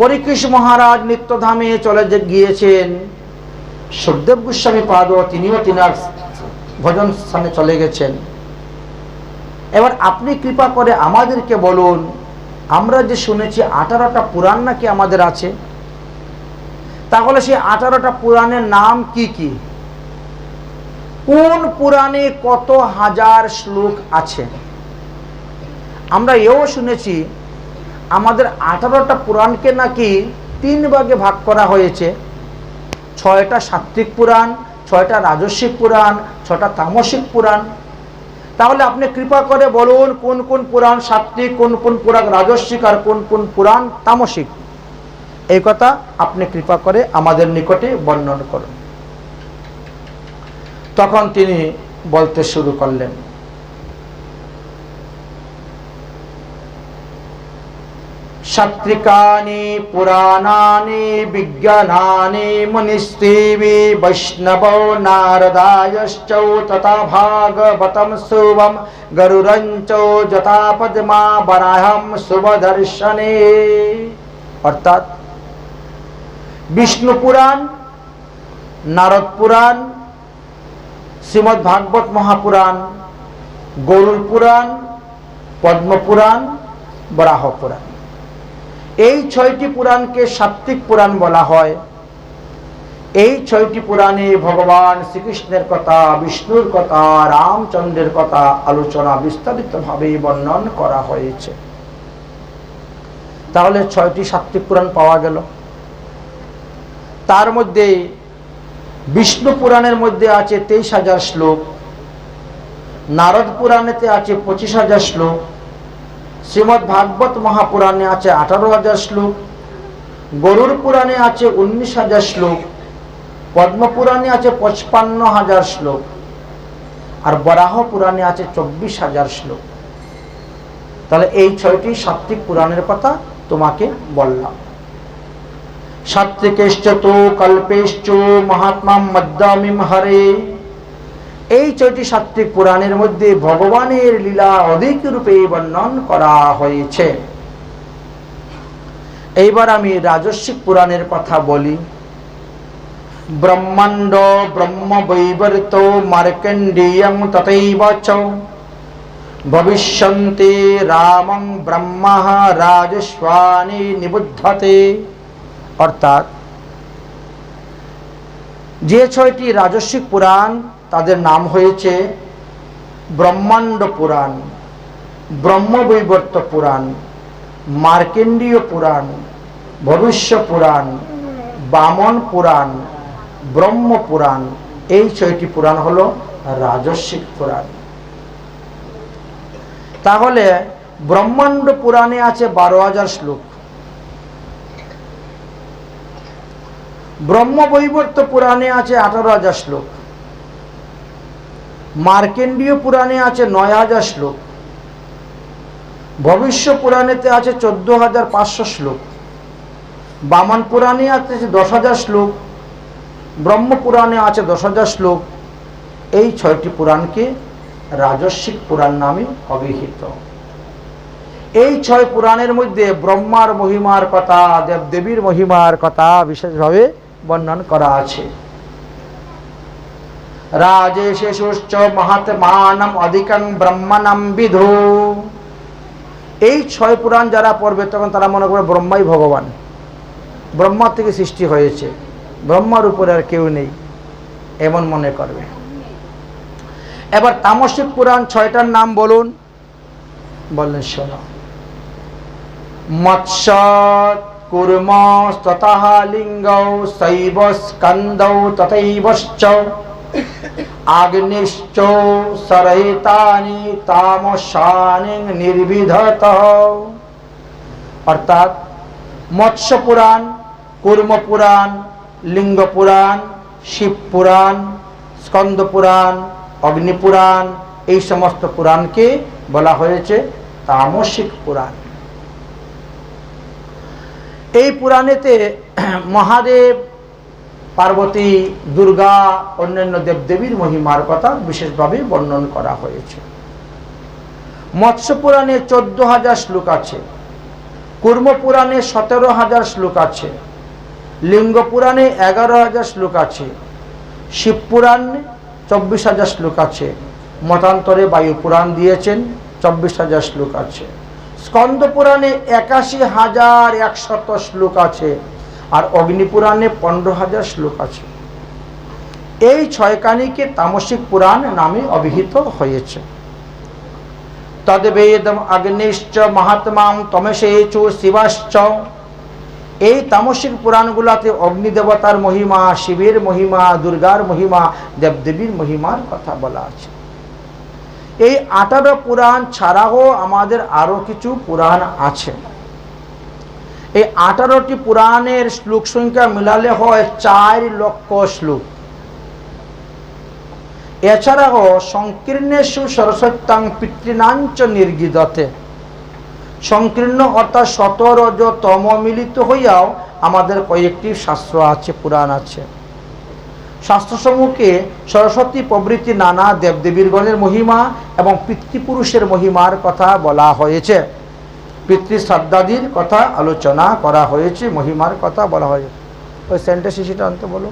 পরীক্ষিস মহারাজ নিত্যধামে চলে গিয়েছেন, সুখদেব গোস্বামী পাদ, তিনিও তিনার ভজন স্থানে চলে গেছেন। এবার আপনি কৃপা করে আমাদেরকে বলুন, আমরা যে শুনেছি আঠারোটা পুরাণ নাকি আমাদের আছে? তাহলে সেই আঠারোটা পুরাণের নাম কি কি? কোন পুরাণে কত হাজার শ্লোক আছে? আমরা এও শুনেছি আমাদের আঠারোটা পুরাণকে নাকি তিন ভাগে ভাগ করা হয়েছে। ছয়টা সাত্বিক পুরাণ, ছয়টা রাজস্বিক পুরাণ ছটা তামসিক পুরাণ। তাহলে আপনি কৃপা করে বলুন কোন কোন পুরাণ সাত্বিক কোন কোন পুরাণ রাজস্বিক আর কোন কোন পুরাণ তামসিক। এই কথা আপনি কৃপা করে আমাদের নিকটে বর্ণন করুন। তখন তিনি বলতে শুরু করলেন সাত্রিকানি পুরাণানি বিজ্ঞানানি মুনিস্তিবি বৈষ্ণব নারদায়শ্চৌ তথা ভাগবতম শুভম গরুরঞ্চ যথা পদ্মা বরাহম শুভদর্শনে অর্থাৎ বিষ্ণু পুরাণ নারদ পুরাণ শ্রীমদ্ ভাগবত মহাপুরাণ গরুল পুরাণ পদ্মপুরাণ বরাহ পুরাণ এই ছয়টি পুরাণকে সাত্বিক পুরাণ বলা হয়। এই ছয়টি পুরাণে ভগবান শ্রীকৃষ্ণের কথা, বিষ্ণুর কথা, রামচন্দ্রের কথা আলোচনা বিস্তারিতভাবে বর্ণন করা হয়েছে। তাহলে ছয়টি সাত্বিক পুরাণ পাওয়া গেল। তার মধ্যে বিষ্ণু পুরাণের মধ্যে আছে তেইশ হাজার শ্লোক, নারদ পুরাণেতে আছে পঁচিশ হাজার শ্লোক শ্রীমৎ ভাগবত মহাপুরাণে আছে আঠারো হাজার শ্লোক গরুর পুরাণে আছে উনিশ হাজার শ্লোক পদ্মপুরাণে আছে পঁচপান্ন হাজার শ্লোক, আর বরাহ পুরাণে আছে চব্বিশ হাজার শ্লোক। তাহলে এই ছয়টি সাত্বিক পুরাণের কথা তোমাকে বললাম। সাত্বিকেশ্চ তো কল্পেশ্চ মহাত্মা মদ্দামিম হরে। এই ছয়টি সাত্বিক পুরাণের মধ্যে ভগবানের লীলা অধিক রূপে বর্ণন করা হয়েছে। এইবার আমি রাজস্বিক পুরাণের কথা বলি। ব্রহ্মাণ্ড ব্রহ্ম বৈবর্ত মার্কণ্ডেয়ং তথৈব ভবিষ্যন্তে রামং ব্রহ্মা রাজস্বানি নিবুদ্ধতে। অর্থাৎ, যে ছয়টি রাজস্বিক পুরাণ তাদের নাম হয়েছে ব্রহ্মাণ্ড পুরাণ, ব্রহ্মবৈবর্ত পুরাণ, মার্কেন্ডীয় পুরাণ, ভবিষ্য পুরাণ, বামন পুরাণ, ব্রহ্ম পুরাণ। এই ছয়টি পুরাণ হলো রাজস্বিক পুরাণ। তাহলে ব্রহ্মাণ্ড পুরাণে আছে বারো হাজার শ্লোক। ব্রহ্মবৈবর্ত পুরাণে আছে আঠারো হাজার শ্লোক। মার্কেন্ডীয় পুরাণে আছে নয় হাজার শ্লোক। ভবিষ্য পুরাণেতে আছে চোদ্দ হাজার পাঁচশো শ্লোক। বামন পুরাণে আছে দশ হাজার শ্লোক। ব্রহ্ম পুরাণে আছে দশ হাজার শ্লোক। এই ছয়টি পুরাণকে রাজস্বিক পুরাণ নামে অভিহিত। এই ছয় পুরাণের মধ্যে ব্রহ্মার মহিমার কথা, দেবদেবীর মহিমার কথা বিশেষভাবে বর্ণন করা আছে। রাজেশেষুশ্চ মহাত্মানম অধিকং ব্রহ্মণম বিধু এই ছয় পুরাণ যারা পড়বে, তখন তারা মনে করে ব্রহ্মাই ভগবান। ব্রহ্মা থেকে সৃষ্টি হয়েছে। ব্রহ্মার উপরে আর কেউ নেই, এমন মনে করবে। এবার তামসিক পুরাণ ছয়টার নাম বলুন। বললেন, শোনো। মৎস্য কুর্ম ততঃ লিঙ্গৌ শৈব স্কন্দৌ তথৈবশ্চ আগ্নিশ্চ সরহিতানি তামসানি নির্বিধত অর্থাৎ মৎস্য পুরাণ কুর্ম পুরাণ লিঙ্গ পুরাণ শিব পুরাণ স্কন্দ পুরাণ অগ্নি পুরাণ এই সমস্ত পুরাণকে বলা হয়েছে তামসিক পুরাণ। এই পুরাণেতে মহাদেব পার্বতী, দুর্গা, অন্যান্য দেবদেবীর মহিমার কথা বিশেষভাবে বর্ণন করা হয়েছে। মৎস্য পুরাণে চোদ্দ হাজার শ্লোক আছে, কুর্ম পুরাণে সতেরো হাজার শ্লোক আছে, লিঙ্গ পুরাণে এগারো হাজার শ্লোক আছে, শিব পুরাণে চব্বিশ হাজার শ্লোক আছে, মতান্তরে বায়ু পুরাণ দিয়েছেন চব্বিশ হাজার শ্লোক আছে, স্কন্দ পুরাণে একাশি হাজার একশত শ্লোক আছে আর অগ্নি পুরাণে পনেরো হাজার শ্লোক আছে। এই ছয়কানিকে তামসিক পুরাণ নামে অভিহিত হয়েছে। তদ্বেদম অগ্নিশ্চ মহাত্মাম তমসেচু শিবাশ্চ। এই তামসিক পুরাণগুলাতে অগ্নি দেবতার মহিমা, শিবের মহিমা, দুর্গার মহিমা, দেবদেবীর মহিমার কথা বলা আছে। এই আঠারো পুরাণ ছাড়াও আমাদের আরও কিছু পুরাণ আছে। এই আঠারোটি পুরাণের শ্লোক সংখ্যা মিলালে হয় চার লক্ষ শ্লোক। এছাড়াও সংকীর্ণেশু সরস্বত্যাং পিতৃনাঞ্চ নির্গিদতে। সংকীর্ণ অর্থাৎ শতরজ তম মিলিত হইয়াও আমাদের কয়েকটি শাস্ত্র আছে, পুরাণ আছে। শাস্ত্রসমূহকে সরস্বতী প্রভৃতি নানা দেবদেবীরগণের মহিমা এবং পিতৃপুরুষের মহিমার কথা বলা হয়েছে। পিতৃ শ্রদ্ধাদির কথা আলোচনা করা হয়েছে, মহিমার কথা বলা হয়েছে। ওই সেন্টার শিশিটা আনতে বলো।